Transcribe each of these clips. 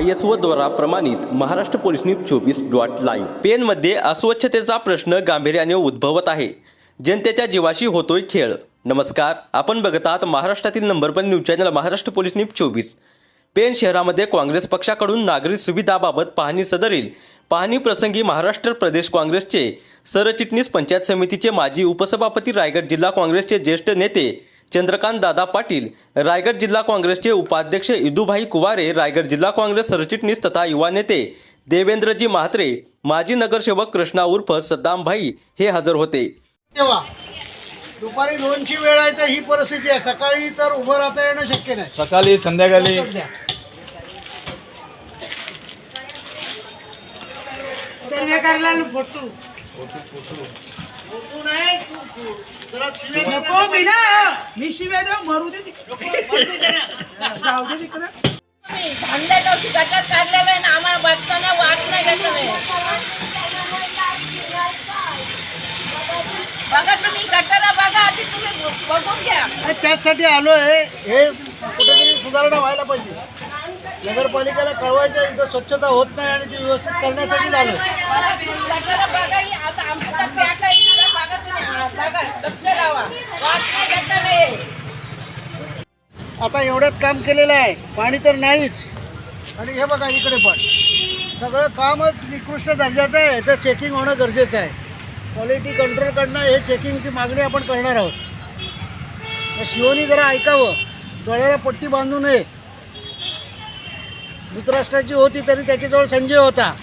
I S O द्वारा प्रमाणित Maharashtra police news चोवीस डॉट लाईव्ह. पेनमध्ये अस्वच्छतेचा प्रश्न गांभीर्याने उद्भवत आहे. जनतेच्या जीवाशी होतोय खेळ. नमस्कार आपण बघत आहात महाराष्ट्रातील number one news channel Maharashtra police news चोवीस. पेन शहरामध्ये काँग्रेस पक्षाकडून नागरी सुविधाबाबत पाहणी सदरील. पाहणी प्रसंगी महाराष्ट्र प्रदेश काँग्रेसचे सरचिटणीस पंचायत समितीचे माजी उपसभापती रायगड जिल्हा काँग्रेसचे ज्येष्ठ नेते चंद्रकांत दादा पाटील रायगड जिल्हा काँग्रेसचे उपाध्यक्ष इदूभाई कुवारे रायगड जिल्हा काँग्रेस सरचिटणीस तथा युवा नेते देवेंद्रजी म्हात्रे माजी नगरसेवक कृष्णा उर्फ सद्दामभाई हे हजर होते. तेव्हा दुपारी दोनची वेळ आहे तर ही परिस्थिती आहे. सकाळी तर उभं राहता येणं शक्य नाही. सकाळी संध्याकाळी. सध्या. सर्वे करायला फोटो. नाही, तू- जरा शिव्या नको मी ना मी शिव्या देऊ मरू दे तिकडे. जाऊ दे तिकडे. काढलेलं आहे ना आम्हाला वाट नाही घेतलं नाही बघा तुम्ही गटाला बघा आधी तुम्ही बघून घ्या. आणि त्याचसाठी आलो आहे. हे कुठेतरी सुधारणा व्हायला पाहिजे. नगरपालिकेला कळवायचं इथं स्वच्छता होत नाही आणि ती व्यवस्थित करण्यासाठी आलो गटाला बघा ही आता आमचं तर पॅक आहे इथं बघा तुम्ही हा, बघा लक्ष लावा आता एवढ्यात काम केलेलं आहे. पाणी तर नाहीच. आणि हे बघा इकडे पण. सगळं कामच निकृष्ट दर्जाचं आहे. याचं चेकिंग होणं गरजेचं आहे. क्वालिटी कंट्रोलकडनं हे चेकिंगची मागणी आपण करणार आहोत. शिवनी जरा ऐकावं. डोळ्याला पट्टी बांधू नये. धृतराष्ट्राची होती तरी त्याच्याजवळ संजय होता.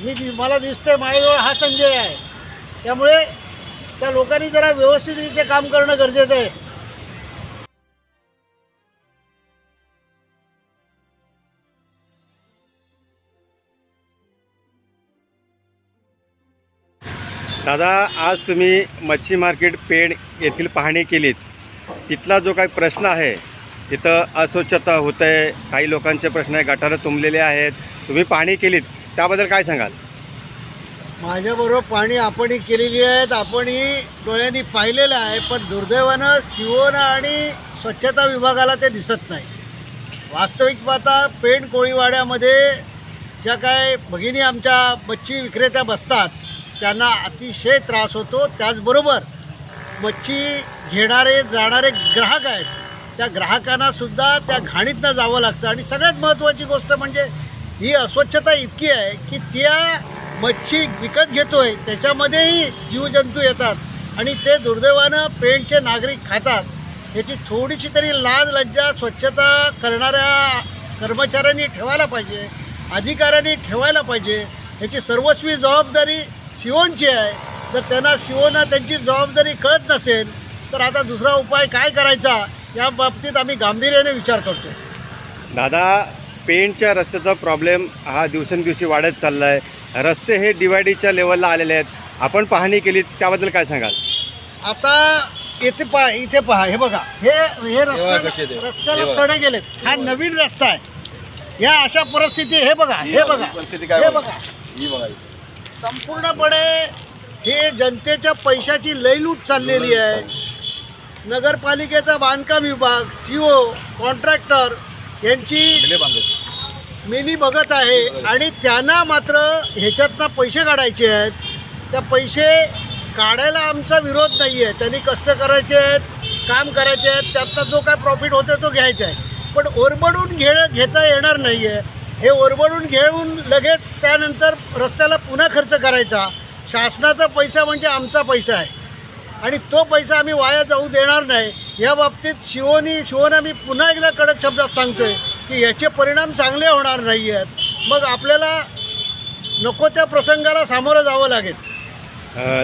मी मला दिसतंय माझ्याजवळ हा संजय आहे. त्यामुळे त्या लोकांनी जरा व्यवस्थितरित्या काम करणं गरजेचं आहे. दादा आज तुम्ही मच्छी मार्केट पेण येथील पाहणी केलीत. तिथला जो काही प्रश्न आहे तिथं अस्वच्छता होत आहे काही लोकांचे प्रश्न आहे गटारं तुंबलेले आहेत. तुम्ही पाहणी केलीत त्याबद्दल काय सांगाल? माझ्याबरोबर पाणी आपणही केलेली आहेत आपणही डोळ्यांनी पाहिलेलं आहे पण दुर्दैवानं शिवोना आणि स्वच्छता विभागाला ते दिसत नाही. वास्तविक पाहता पेण कोळीवाड्यामध्ये ज्या काय भगिनी आमच्या मच्छी विक्रेत्या बसतात त्यांना अतिशय त्रास होतो. त्याचबरोबर मच्छी घेणारे जाणारे ग्राहक आहेत त्या ग्राहकांनासुद्धा त्या घाणीतनं जावं लागतं. आणि सगळ्यात महत्त्वाची गोष्ट म्हणजे ही अस्वच्छता इतकी आहे की त्या मच्छी विकत घेतोय त्याच्यामध्येही जीवजंतू येतात आणि ते दुर्दैवानं पेंटचे नागरिक खातात. याची थोडीशी तरी लाज लज्जा स्वच्छता करणाऱ्या कर्मचाऱ्यांनी ठेवायला पाहिजे अधिकाऱ्यांनी ठेवायला पाहिजे. याची सर्वस्वी जबाबदारी शिवोनची आहे. जर त्यांना शिवोना त्यांची जबाबदारी कळत नसेल तर आता दुसरा उपाय काय करायचा या बाबतीत आम्ही गांभीर्याने विचार करतो दादा पेंटच्या रस्त्याचा प्रॉब्लेम हा दिवसेंदिवशी वाढत चालला आहे रस्ते हे डिवायडीच्या लेवलला आलेले आहेत. आपण पाहणी केली त्याबद्दल काय सांगाल? आता येथे पहा इथे पहा हे बघा हे हे रस्त्याला रस्त्याला तडे गेलेत. हा नवीन रस्ता आहे. या अशा परिस्थिती हे बघा हे बघा हे बघा. संपूर्णपणे हे जनतेच्या पैशाची लयलूट चाललेली आहे. नगरपालिकेचा बांधकाम विभाग सी ओ कॉन्ट्रॅक्टर यांची मिली बघत आहे आणि त्यांना मात्र ह्याच्यातनं पैसे काढायचे आहेत. त्या पैसे काढायला आमचा विरोध नाही आहे त्यांनी कष्ट करायचे आहेत काम करायचे आहेत त्यातनं जो काय प्रॉफिट होतो तो घ्यायचा आहे. पण ओरबडून घे घेता येणार नाही आहे हे ओरबडून घेऊन लगेच त्यानंतर रस्त्याला पुन्हा खर्च करायचा. शासनाचा पैसा म्हणजे आमचा पैसा आहे. आणि तो पैसा आम्ही वाया जाऊ देणार नाही. या बाबतीत शिवोनी शिवोना मी पुन्हा एकदा कडक शब्दात सांगतोय. की याचे परिणाम चांगले होणार नाही आहेत मग आपल्याला नको त्या प्रसंगाला सामोरं जावं लागेल.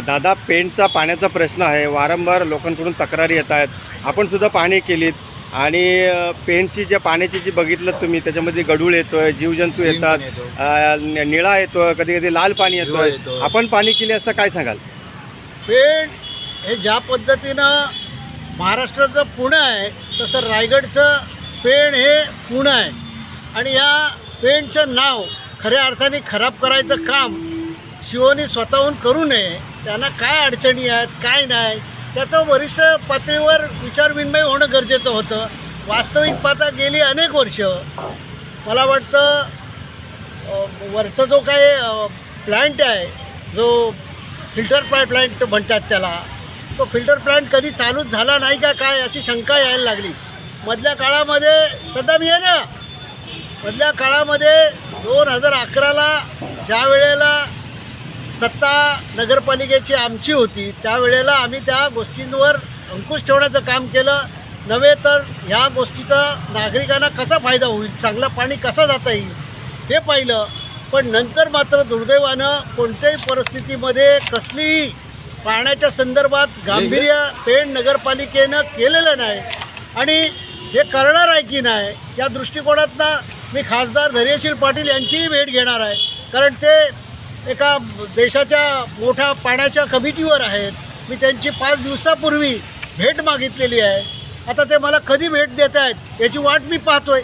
दादा पेंटचा पाण्याचा प्रश्न आहे. वारंवार लोकांकडून तक्रारी येत आहेत. आपण सुद्धा पाहणी केलीत. आणि पेंटची ज्या पाण्याची जी बघितलं तुम्ही त्याच्यामध्ये गडूळ येतोय जीवजंतू येतात निळा येतोय कधी कधी लाल पाणी येतोय. आपण पाणी केली असता काय सांगाल? पेण हे ज्या पद्धतीनं महाराष्ट्राचं पुणं आहे तसं रायगडचं पेण हे पुणं आहे. आणि या पेणचं नाव खऱ्या अर्थाने खराब करायचं काम शिवोनी स्वतःहून करू नये. त्यांना काय अडचणी आहेत काय नाही त्याचं वरिष्ठ पातळीवर विचारविनिमय होणं गरजेचं होतं. वास्तविक पाहता गेली अनेक वर्ष. मला वाटतं वरचा जो काय प्लॅन्ट आहे जो फिल्टर प्लॅन्ट म्हणतात त्याला तो फिल्टर प्लॅन्ट कधी चालूच झाला नाही का काय अशी शंका यायला लागली. मधल्या काळामध्ये सध्या मी आहे ना मधल्या काळामध्ये दोन हजार अकराला ज्या वेळेला सत्ता नगरपालिकेची आमची होती त्यावेळेला आम्ही त्या गोष्टींवर अंकुश ठेवण्याचं काम केलं. नव्हे तर ह्या गोष्टीचा नागरिकांना कसा फायदा होईल चांगलं पाणी कसं जाता येईल हे पाहिलं. पण नंतर मात्र दुर्दैवानं कोणत्याही परिस्थितीमध्ये कसलीही पाण्याच्या संदर्भात गांभीर्य पेण नगरपालिकेनं केलेलं नाही. आणि हे करणार आहे की नाही या दृष्टिकोनातनं मी खासदार धैर्यशील पाटील यांचीही भेट घेणार आहे. कारण ते एका देशाच्या मोठ्या पाण्याच्या कमिटीवर आहेत. मी त्यांची पाच दिवसापूर्वी भेट मागितलेली आहे. आता ते मला कधी भेट देत आहेत याची वाट मी पाहतोय.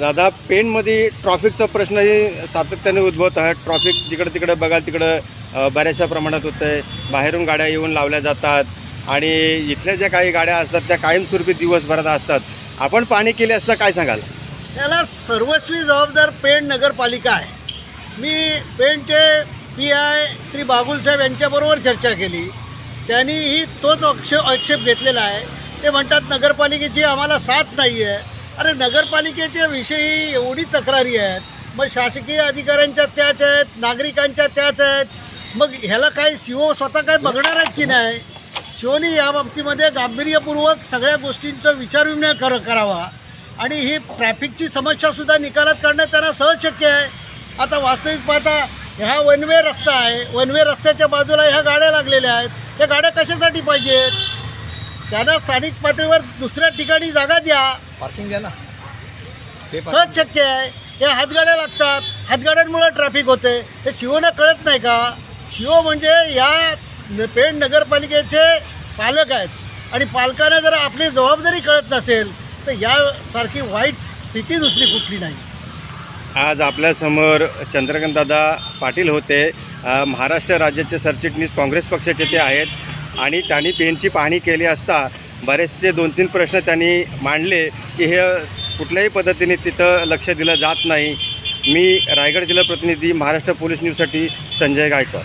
दादा पेणमध्ये ट्रॉफिकचा प्रश्नही सातत्याने उद्भवत आहे. ट्रॉफिक जिकडं तिकडं बघाल तिकडं बऱ्याचशा प्रमाणात होतं आहे बाहेरून गाड्या येऊन लावल्या जातात. आणि इथल्या ज्या काही गाड्या असतात त्या कायमस्वरूपी दिवसभरात असतात. आपण पाणी केले असता काय सांगाल? त्याला सर्वस्वी जबाबदार पेण नगरपालिका आहे. मी पेणचे पी आय श्री बागुलसाहेब यांच्याबरोबर चर्चा केली. त्यांनीही तोच आक्षेप आक्षेप घेतलेला आहे. ते म्हणतात नगरपालिकेची आम्हाला साथ नाही आहे. अरे नगरपालिकेच्या विषयी एवढी तक्रारी आहेत. मग शासकीय अधिकाऱ्यांच्या त्याच आहेत नागरिकांच्या त्याच आहेत. मग ह्याला काय सी ओ स्वतः काय बघणार आहेत की नाही? शिवनी या बाबतीमध्ये गांभीर्यपूर्वक सगळ्या गोष्टींचं विचारविनिमय कर करावा. आणि ही ट्रॅफिकची समस्यासुद्धा निकालात काढणं त्यांना सहज शक्य आहे. आता वास्तविक पाहता ह्या वन वे रस्ता आहे. वन वे रस्त्याच्या बाजूला ह्या गाड्या लागलेल्या आहेत. ह्या गाड्या कशासाठी पाहिजेत? त्यांना स्थानिक पातळीवर दुसऱ्या ठिकाणी जागा द्या. पार्किंग द्या ना. सहज शक्य आहे. हे हातगाड्या लागतात. हातगाड्यांमुळे ट्रॅफिक होते हे शिवना कळत नाही का? शिव म्हणजे या न- पेण नगरपालिकेचे पालक आहेत. आणि पालकांना जर आपली जबाबदारी कळत नसेल तर यासारखी वाईट स्थिती दुसरी कुठली नाही. आज आपल्यासमोर चंद्रकांतदादा पाटील होते. महाराष्ट्र राज्याचे सरचिटणीस काँग्रेस पक्षाचे ते आहेत. आणि त्यांनी पेनची पाहणी केली असता बरेचसे दोन तीन प्रश्न त्यांनी मांडले की हे कुठल्याही पद्धतीने तिथं लक्ष दिलं जात नाही. मी रायगड जिल्हा प्रतिनिधी महाराष्ट्र पोलीस न्यूजसाठी संजय गायकवाड.